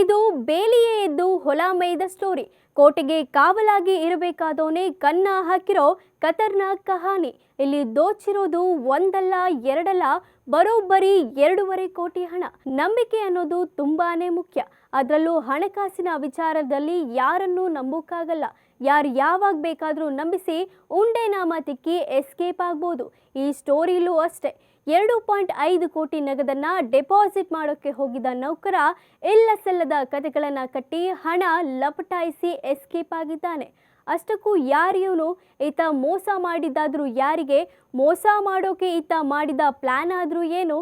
ಇದು ಬೇಲಿಯೇ ಎದ್ದು ಹೊಲ ಮೇಯ್ದ ಸ್ಟೋರಿ ಕೋಟೆಗೆ ಕಾವಲಾಗಿ ಇರಬೇಕಾದವನೇ ಕನ್ನ ಹಾಕಿರೋ ಖತರ್ನಾಕ್ ಕಹಾನಿ. ಇಲ್ಲಿ ದೋಚಿರೋದು ಒಂದಲ್ಲ, ಎರಡಲ್ಲ, ಬರೋಬ್ಬರಿ ಎರಡೂವರೆ ಕೋಟಿ ಹಣ. ನಂಬಿಕೆ ಅನ್ನೋದು ತುಂಬಾನೇ ಮುಖ್ಯ. ಅದರಲ್ಲೂ ಹಣಕಾಸಿನ ವಿಚಾರದಲ್ಲಿ ಯಾರನ್ನೂ ನಂಬೋಕ್ಕಾಗಲ್ಲ. ಯಾರು ಯಾವಾಗ ಬೇಕಾದರೂ ನಂಬಿಸಿ ಉಂಡೆ ನಾಮ ತಿಕ್ಕಿ ಎಸ್ಕೇಪ್ ಆಗ್ಬೋದು. ಈ ಸ್ಟೋರಿಲೂ ಅಷ್ಟೇ. ಎರಡು ಪಾಯಿಂಟ್ ಐದು ಕೋಟಿ ನಗದನ್ನು ಡೆಪಾಸಿಟ್ ಮಾಡೋಕ್ಕೆ ಹೋಗಿದ್ದ ನೌಕರ ಎಲ್ಲ ಸಲ್ಲದ ಕತೆಗಳನ್ನು ಕಟ್ಟಿ ಹಣ ಲಪಟಾಯಿಸಿ ಎಸ್ಕೇಪ್ ಆಗಿದ್ದಾನೆ. ಅಷ್ಟಕ್ಕೂ ಯಾರಿವನು ಈತ ಮೋಸ ಮಾಡಿದ್ದಾದರೂ ಯಾರಿಗೆ? ಮೋಸ ಮಾಡೋಕೆ ಈತ ಮಾಡಿದ ಪ್ಲ್ಯಾನ್ ಆದರೂ ಏನು?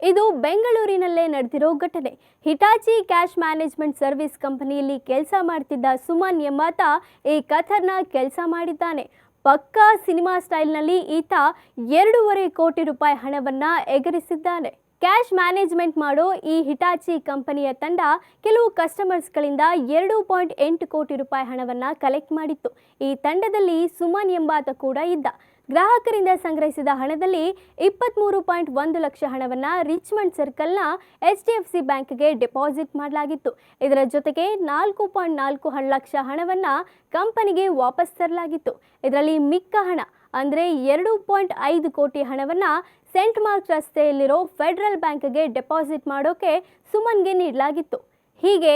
ಇದು ಬೆಂಗಳೂರಿನಲ್ಲೇ ನಡೆದಿರೋ ಘಟನೆ. ಹಿಟಾಚಿ ಕ್ಯಾಶ್ ಮ್ಯಾನೇಜ್ಮೆಂಟ್ ಸರ್ವಿಸ್ ಕಂಪನಿಯಲ್ಲಿ ಕೆಲಸ ಮಾಡ್ತಿದ್ದ ಸುಮನ್ ಎಂಬಾತ ಈ ಕಥರ್ನ ಕೆಲಸ ಮಾಡಿದ್ದಾನೆ. ಪಕ್ಕಾ ಸಿನಿಮಾ ಸ್ಟೈಲ್ನಲ್ಲಿ ಈತ ಎರಡೂವರೆ ಕೋಟಿ ರೂಪಾಯಿ ಹಣವನ್ನ ಎಗರಿಸಿದ್ದಾನೆ. ಕ್ಯಾಶ್ ಮ್ಯಾನೇಜ್ಮೆಂಟ್ ಮಾಡೋ ಈ ಹಿಟಾಚಿ ಕಂಪನಿಯ ತಂಡ ಕೆಲವು ಕಸ್ಟಮರ್ಸ್ಗಳಿಂದ ಎರಡು ಪಾಯಿಂಟ್ ಎಂಟು ಕೋಟಿ ರೂಪಾಯಿ ಹಣವನ್ನ ಕಲೆಕ್ಟ್ ಮಾಡಿತ್ತು. ಈ ತಂಡದಲ್ಲಿ ಸುಮನ್ ಎಂಬಾತ ಕೂಡ ಇದ್ದ. ಗ್ರಾಹಕರಿಂದ ಸಂಗ್ರಹಿಸಿದ ಹಣದಲ್ಲಿ ಇಪ್ಪತ್ತ್ಮೂರು ಪಾಯಿಂಟ್ ಒಂದು ಲಕ್ಷ ಹಣವನ್ನು ರಿಚ್ಮಂಡ್ ಸರ್ಕಲ್ನ ಎಚ್ ಡಿ ಎಫ್ ಸಿ ಬ್ಯಾಂಕ್ಗೆ ಡೆಪಾಸಿಟ್ ಮಾಡಲಾಗಿತ್ತು. ಇದರ ಜೊತೆಗೆ ನಾಲ್ಕು ಪಾಯಿಂಟ್ ನಾಲ್ಕು ಲಕ್ಷ ಹಣವನ್ನು ಕಂಪನಿಗೆ ವಾಪಸ್ ತರಲಾಗಿತ್ತು. ಇದರಲ್ಲಿ ಮಿಕ್ಕ ಹಣ, ಅಂದರೆ ಎರಡು ಪಾಯಿಂಟ್ ಐದು ಕೋಟಿ ಹಣವನ್ನು ಸೆಂಟ್ ಮಾರ್ಕ್ ರಸ್ತೆಯಲ್ಲಿರೋ ಫೆಡರಲ್ ಬ್ಯಾಂಕ್ಗೆ ಡೆಪಾಸಿಟ್ ಮಾಡೋಕೆ ಸುಮನ್ಗೆ ನೀಡಲಾಗಿತ್ತು. ಹೀಗೆ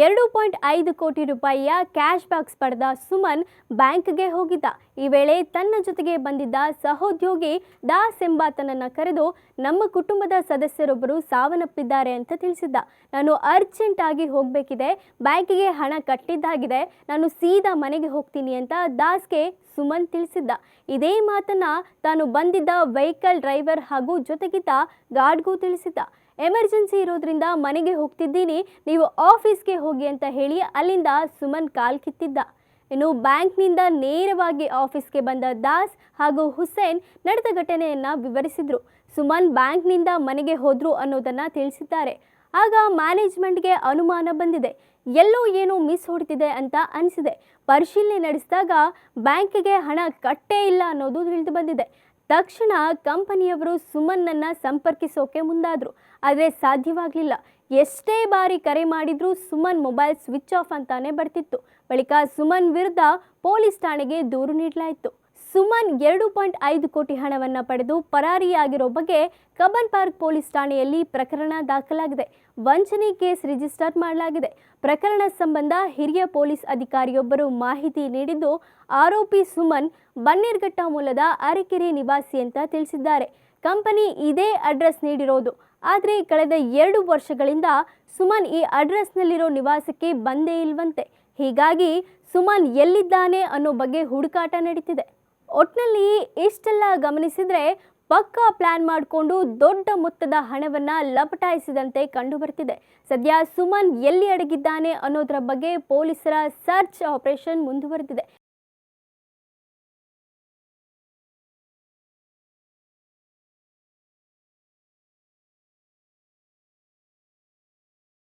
ಎರಡು ಪಾಯಿಂಟ್ ಐದು ಕೋಟಿ ರೂಪಾಯಿಯ ಕ್ಯಾಶ್ ಬಾಕ್ಸ್ ಪಡೆದ ಸುಮನ್ ಬ್ಯಾಂಕ್ಗೆ ಹೋಗಿದ್ದ. ಈ ವೇಳೆ ತನ್ನ ಜೊತೆಗೆ ಬಂದಿದ್ದ ಸಹೋದ್ಯೋಗಿ ದಾಸ್ ಎಂಬಾತನನ್ನ ಕರೆದು, ನಮ್ಮ ಕುಟುಂಬದ ಸದಸ್ಯರೊಬ್ಬರು ಸಾವನ್ನಪ್ಪಿದ್ದಾರೆ ಅಂತ ತಿಳಿಸಿದ್ದ. ನಾನು ಅರ್ಜೆಂಟ್ ಆಗಿ ಹೋಗಬೇಕಿದೆ. ಬ್ಯಾಂಕಿಗೆ ಹಣ ಕಟ್ಟಿದ್ದಾಗಿದೆ. ನಾನು ಸೀದಾ ಮನೆಗೆ ಹೋಗ್ತೀನಿ ಅಂತ ದಾಸ್ಗೆ ಸುಮನ್ ತಿಳಿಸಿದ್ದ. ಇದೇ ಮಾತನ್ನ ತಾನು ಬಂದಿದ್ದ ವೆಹಿಕಲ್ ಡ್ರೈವರ್ ಹಾಗೂ ಜೊತೆಗಿದ್ದ ಗಾರ್ಡ್ಗೂ ತಿಳಿಸಿದ್ದ. ಎಮರ್ಜೆನ್ಸಿ ಇರೋದ್ರಿಂದ ಮನೆಗೆ ಹೋಗ್ತಿದ್ದೀನಿ, ನೀವು ಆಫೀಸ್ಗೆ ಹೋಗಿ ಅಂತ ಹೇಳಿ ಅಲ್ಲಿಂದ ಸುಮನ್ ಕಾಲ್ ಕಿತ್ತಿದ್ದ. ಇನ್ನು ಬ್ಯಾಂಕ್ನಿಂದ ನೇರವಾಗಿ ಆಫೀಸ್ಗೆ ಬಂದ ದಾಸ್ ಹಾಗೂ ಹುಸೇನ್ ನಡೆದ ಘಟನೆಯನ್ನು ವಿವರಿಸಿದರು. ಸುಮನ್ ಬ್ಯಾಂಕ್ನಿಂದ ಮನೆಗೆ ಹೋದರು ಅನ್ನೋದನ್ನು ತಿಳಿಸಿದ್ದಾರೆ. ಆಗ ಮ್ಯಾನೇಜ್ಮೆಂಟ್ಗೆ ಅನುಮಾನ ಬಂದಿದೆ. ಎಲ್ಲೋ ಏನೋ ಮಿಸ್ ಹೊಡ್ತಿದೆ ಅಂತ ಅನಿಸಿದೆ. ಪರಿಶೀಲನೆ ನಡೆಸಿದಾಗ ಬ್ಯಾಂಕಿಗೆ ಹಣ ಕಟ್ಟೇ ಇಲ್ಲ ಅನ್ನೋದು ತಿಳಿದು ಬಂದಿದೆ. ತಕ್ಷಣ ಕಂಪನಿಯವರು ಸುಮನ್ನನ್ನ ಸಂಪರ್ಕಿಸೋಕೆ ಮುಂದಾದ್ರು, ಆದರೆ ಸಾಧ್ಯವಾಗಲಿಲ್ಲ. ಎಷ್ಟೇ ಬಾರಿ ಕರೆ ಮಾಡಿದರೂ ಸುಮನ್ ಮೊಬೈಲ್ ಸ್ವಿಚ್ ಆಫ್ ಅಂತಾನೆ ಬರ್ತಿತ್ತು. ಬಳಿಕ ಸುಮನ್ ವಿರುದ್ಧ ಪೊಲೀಸ್ ಠಾಣೆಗೆ ದೂರು ನೀಡಲಾಯಿತು. ಸುಮನ್ ಎರಡು ಪಾಯಿಂಟ್ ಐದು ಕೋಟಿ ಹಣವನ್ನು ಪಡೆದು ಪರಾರಿಯಾಗಿರೋ ಬಗ್ಗೆ ಕಬ್ಬನ್ ಪಾರ್ಕ್ ಪೊಲೀಸ್ ಠಾಣೆಯಲ್ಲಿ ಪ್ರಕರಣ ದಾಖಲಾಗಿದೆ. ವಂಚನೆ ಕೇಸ್ ರಿಜಿಸ್ಟರ್ ಮಾಡಲಾಗಿದೆ. ಪ್ರಕರಣ ಸಂಬಂಧ ಹಿರಿಯ ಪೊಲೀಸ್ ಅಧಿಕಾರಿಯೊಬ್ಬರು ಮಾಹಿತಿ ನೀಡಿದ್ದು, ಆರೋಪಿ ಸುಮನ್ ಬನ್ನೇರ್ಘಟ್ಟ ಮೂಲದ ಅರಕೆರೆ ನಿವಾಸಿ ಅಂತ ತಿಳಿಸಿದ್ದಾರೆ. ಕಂಪನಿ ಇದೇ ಅಡ್ರೆಸ್ ನೀಡಿರೋದು. ಆದರೆ ಕಳೆದ ಎರಡು ವರ್ಷಗಳಿಂದ ಸುಮನ್ ಈ ಅಡ್ರೆಸ್ನಲ್ಲಿರೋ ನಿವಾಸಕ್ಕೆ ಬಂದೇ ಇಲ್ವಂತೆ. ಹೀಗಾಗಿ ಸುಮನ್ ಎಲ್ಲಿದ್ದಾನೆ ಅನ್ನೋ ಬಗ್ಗೆ ಹುಡುಕಾಟ ನಡೀತಿದೆ. ಒಟ್ನಲ್ಲಿ ಇಷ್ಟೆಲ್ಲ ಗಮನಿಸಿದ್ರೆ ಪಕ್ಕಾ ಪ್ಲಾನ್ ಮಾಡಿಕೊಂಡು ದೊಡ್ಡ ಮೊತ್ತದ ಹಣವನ್ನ ಲಪಟಾಯಿಸಿದಂತೆ ಕಂಡು ಬರ್ತಿದೆ ಸದ್ಯ ಸುಮನ್ ಎಲ್ಲಿ ಅಡಗಿದ್ದಾನೆ ಅನ್ನೋದರ ಬಗ್ಗೆ ಪೊಲೀಸರ ಸರ್ಚ್ ಆಪರೇಷನ್ ಮುಂದುವರೆದಿದೆ.